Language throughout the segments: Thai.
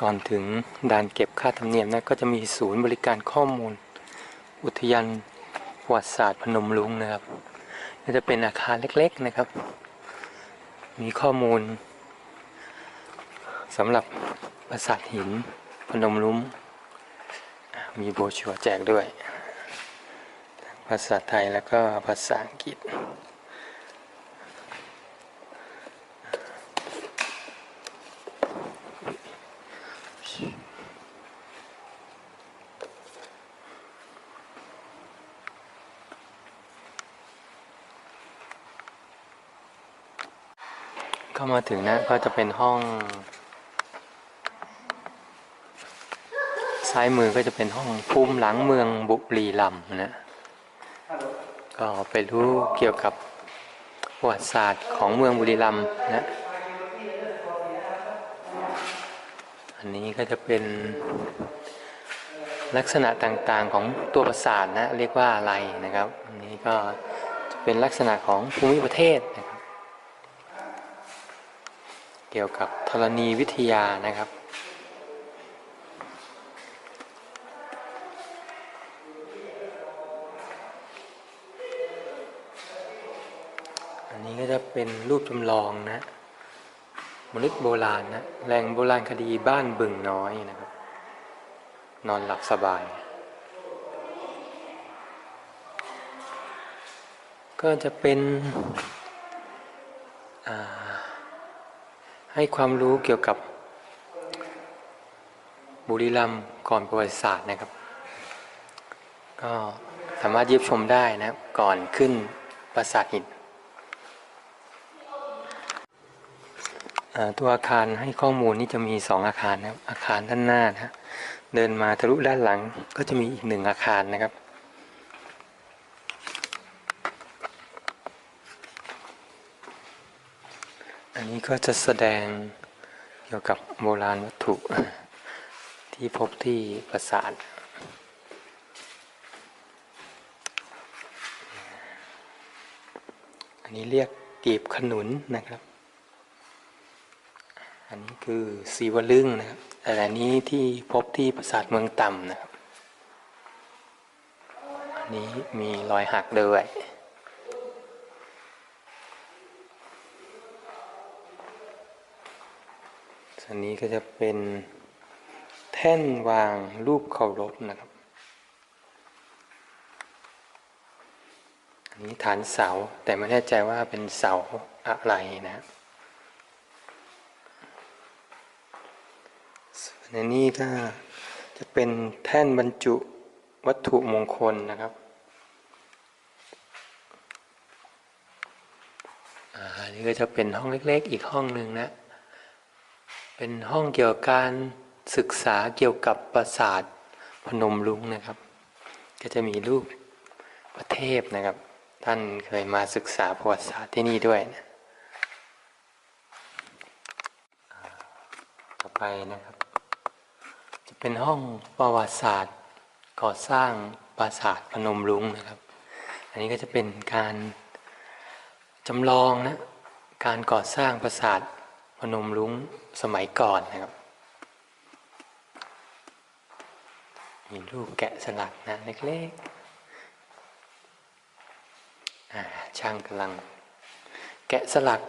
ก่อนถึงด่านเก็บค่าธรรมเนียมนะก็จะมีศูนย์บริการข้อมูล อุทยานประวัติศาสตร์พนมรุ้งนะครับก็จะเป็นอาคารเล็กๆนะครับ มีข้อมูลสำหรับปราสาทหินพนมรุ้งมีโบชัวแจกด้วย ภาษาไทยแล้วก็ภาษาอังกฤษ เข้ามาถึงนะก็จะเป็นห้อง ซ้ายมือก็จะเป็นห้องภูมิหลังเมืองบุรีรัมย์นะ ก็ไปรู้เกี่ยวกับประวัติศาสตร์ของเมืองบุรีรัมย์นะ อันนี้ก็จะเป็นลักษณะต่างๆของตัวปราสาทนะ เรียกว่าอะไรนะครับ อันนี้ก็จะเป็นลักษณะของภูมิประเทศนะครับ เกี่ยวกับธรณีวิทยานะครับ อันนี้ก็จะเป็นรูปจำลองนะ มนุษย์โบราณนะแหล่งโบราณคดีบ้านบึงน้อยนะครับ นอนหลับสบาย ก็จะเป็นอ่า ให้ความรู้เกี่ยวกับบุรีรัมย์ก่อนประวัติศาสตร์นะครับ ก็สามารถเยี่ยมชมได้นะครับก่อนขึ้นปราสาทหินตัวอาคารให้ข้อมูลนี่จะมีสองอาคารนะครับอาคารด้านหน้านะฮะเดินมาทะลุด้านหลังก็จะมีอีกหนึ่งอาคารนะครับ อันนี้ก็จะแสดงเกี่ยวกับโบราณวัตถุ ที่พบที่ปราสาทอันนี้เรียกกีบขนุนนะครับ อันนี้คือสีวลึงนะครับ แต่อันนี้ที่พบที่ปราสาทเมืองต่ำนะครับ อันนี้มีรอยหักด้วย อันนี้ก็จะเป็นแท่นวางรูปเคารพนะครับ อันนี้ฐานเสาแต่ไม่แน่ใจว่าเป็นเสาอะไรนะส่วนอันนี้ก็จะเป็นแท่นบรรจุวัตถุมงคลนะครับอ่าอันนี้ก็จะเป็นห้องเล็กๆ อีกห้องหนึ่งนะ เป็นห้องเกี่ยวกับการศึกษาเกี่ยวกับปราสาทพนมรุ้งนะครับ ก็จะมีรูปประเทศนะครับ ท่านเคยมาศึกษาประวัติศาสตร์ที่นี่ด้วยนะต่อไปนะครับ จะเป็นห้องประวัติศาสตร์ ก่อสร้างปราสาทพนมรุ้งนะครับ อันนี้ก็จะเป็นการจำลองนะการก่อสร้างปราสาท พนมรุ้งสมัยก่อนนะครับ มีรูปแกะสลักนะเล็กๆช่างกำลัง แกะสลัก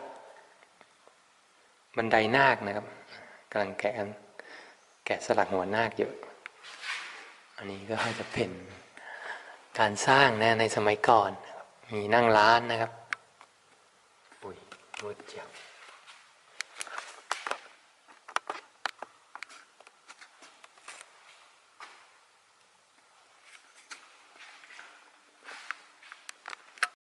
บันไดนาคนะครับกำลังแกะแกะสลักหัวนาคอยู่อันนี้ก็จะเป็นการสร้างนะในสมัยก่อน มีนั่งร้านนะครับ อุ้ยมืดจัง